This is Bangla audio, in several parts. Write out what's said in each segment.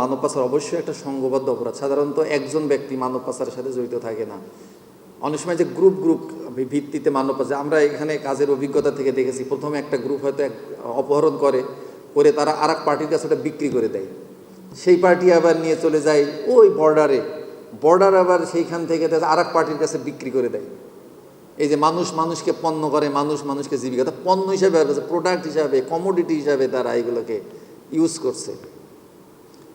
মানব পাচার অবশ্যই একটা সংঘবদ্ধ অপরাধ। সাধারণত একজন ব্যক্তি মানব পাচারের সাথে জড়িত থাকে না। অনেক সময় যে গ্রুপ গ্রুপ ভিত্তিতে মানব পাচার, আমরা এখানে কাজের অভিজ্ঞতা থেকে দেখেছি, প্রথমে একটা গ্রুপ হয়তো এক অপহরণ করে করে তারা আর পার্টির কাছে ওটা বিক্রি করে দেয়। সেই পার্টি আবার নিয়ে চলে যায় ওই বর্ডারে বর্ডার আবার সেইখান থেকে আর পার্টির কাছে বিক্রি করে দেয়। এই যে মানুষ মানুষকে পণ্য করে, মানুষ মানুষকে জীবিকা পণ্য হিসাবে প্রোডাক্ট হিসাবে কমোডিটি হিসাবে তারা এগুলোকে ইউজ করছে।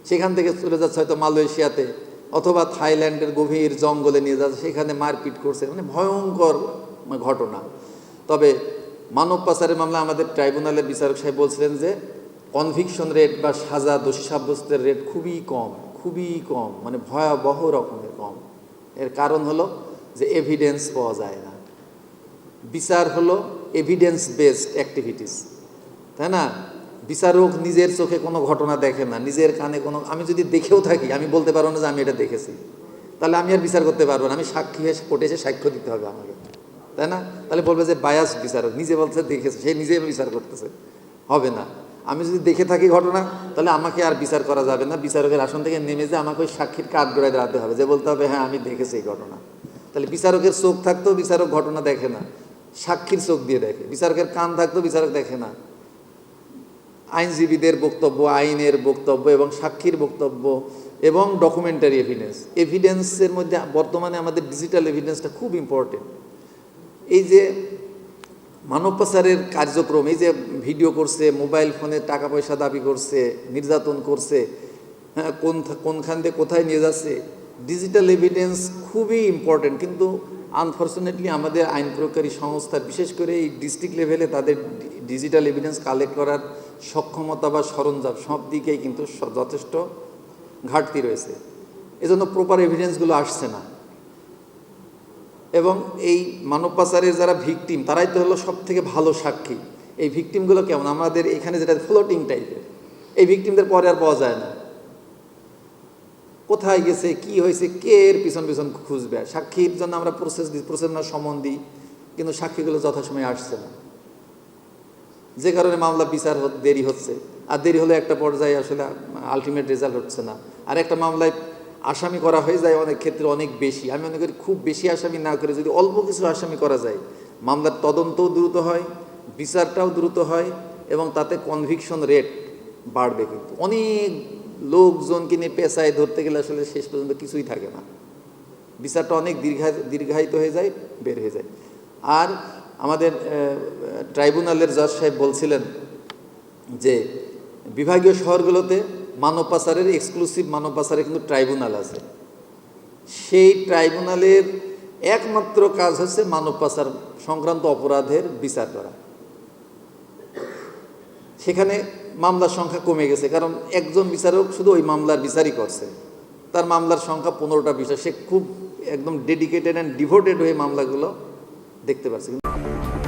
সেখান থেকে চলে যাচ্ছে হয়তো মালয়েশিয়াতে, অথবা থাইল্যান্ডের গভীর জঙ্গলে নিয়ে যাচ্ছে, সেখানে মারপিট করছে। মানে ভয়ঙ্কর ঘটনা। তবে মানব পাচারের মামলা আমাদের ট্রাইব্যুনালের বিচারক সাহেব বলছিলেন যে কনভিকশন রেট বা সাজা, দোষী সাব্যস্তের রেট খুবই কম খুবই কম মানে ভয়াবহ রকমের কম। এর কারণ হলো যে এভিডেন্স পাওয়া যায় না। বিচার হলো এভিডেন্স বেসড অ্যাক্টিভিটিস তাই না? বিচারক নিজের চোখে কোনো ঘটনা দেখে না, নিজের কানে কোনো, আমি যদি দেখেও থাকি, আমি বলতে পারব না যে আমি এটা দেখেছি। তাহলে আমি আর বিচার করতে পারব না, আমি সাক্ষী হয়ে কোর্টে এসে সাক্ষ্য দিতে হবে আমাকে। তাই না? তাহলে বলবে যে বায়াস বিচারক, নিজে বলছে দেখেছে, সে নিজে বিচার করতেছে। হবে না। আমি যদি দেখে থাকি ঘটনা, তাহলে আমাকে আর বিচার করা যাবে না। বিচারকের আসন থেকে নেমে যে আমাকে ওই সাক্ষীর কাঠ গড়ায় দাঁড়াতে হবে, যে বলতে হবে হ্যাঁ আমি দেখেছি এই ঘটনা। তাহলে বিচারকের চোখ থাকতেও বিচারক ঘটনা দেখে না, সাক্ষীর চোখ দিয়ে দেখে। বিচারকের কান থাকতেও বিচারক দেখে না। আইনজীবীদের বক্তব্য, আইনের বক্তব্য এবং সাক্ষীর বক্তব্য এবং ডকুমেন্টারি এভিডেন্স এভিডেন্সের মধ্যে বর্তমানে আমাদের ডিজিটাল এভিডেন্সটা খুব ইম্পর্টেন্ট এই যে মানব পাচারের কার্যক্রম, এই যে ভিডিও করছে মোবাইল ফোনে টাকা পয়সা দাবি করছে, নির্যাতন করছে হ্যাঁ কোন কোনখান থেকে কোথায় নিয়ে যাচ্ছে ডিজিটাল এভিডেন্স খুবই ইম্পর্টেন্ট কিন্তু আনফর্চুনেটলি আমাদের আইন প্রয়োগকারী সংস্থা, বিশেষ করে এই ডিস্ট্রিক্ট লেভেলে তাদের ডিজিটাল এভিডেন্স কালেক্ট করার সক্ষমতা বা সরঞ্জাম সব দিকেই কিন্তু যথেষ্ট ঘাটতি রয়েছে। এজন্য প্রপার এভিডেন্সগুলো আসছে না। এবং এই মানব পাচারের যারা ভিকটিম তারাই তো হলো সব থেকে ভালো সাক্ষী। এই ভিকটিমগুলো কেমন? আমাদের এখানে যেটা ফ্লোটিং টাইপের এই ভিকটিমদের পরে আর পাওয়া যায় না। কোথায় গেছে, কি হয়েছে, কে এর পিছন পিছন খুঁজবে? সাক্ষীর জন্য আমরা প্রসেস দিই প্রসেস না, সমন দিই, কিন্তু সাক্ষীগুলো যথাসময়ে আসছে না। যে কারণে মামলা বিচার দেরি হচ্ছে। আর দেরি হলে একটা পর্যায়ে আসলে আলটিমেট রেজাল্ট হচ্ছে না। আর একটা মামলায় আসামি করা হয়ে যায় অনেক ক্ষেত্রে অনেক বেশি। আমি মনে করি খুব বেশি আসামি না করে যদি অল্প কিছু আসামি করা যায়, মামলার তদন্তও দ্রুত হয়, বিচারটাও দ্রুত হয় এবং তাতে কনভিকশন রেট বাড়বে কিন্তু। অনেক লোকজনকে নিয়ে পেশায় ধরতে গেলে আসলে শেষ পর্যন্ত কিছুই থাকে না। বিচারটা অনেক দীর্ঘা, দীর্ঘায়িত হয়ে যায়, বের হয়ে যায়। আর আমাদের ট্রাইব্যুনালের জজ সাহেব বলছিলেন যে বিভাগীয় শহরগুলোতে মানব পাচারের এক্সক্লুসিভ মানব পাচারের কিন্তু ট্রাইব্যুনাল আছে। সেই ট্রাইব্যুনালের একমাত্র কাজ হচ্ছে মানব পাচার সংক্রান্ত অপরাধের বিচার করা। সেখানে মামলার সংখ্যা কমে গেছে, কারণ একজন বিচারক শুধু ওই মামলার বিচারই করছে। তার মামলার সংখ্যা পনেরোটা বিষয়। সে খুব একদম ডেডিকেটেড অ্যান্ড ডিভোটেড হয়ে মামলাগুলো দেখতে পাচ্ছে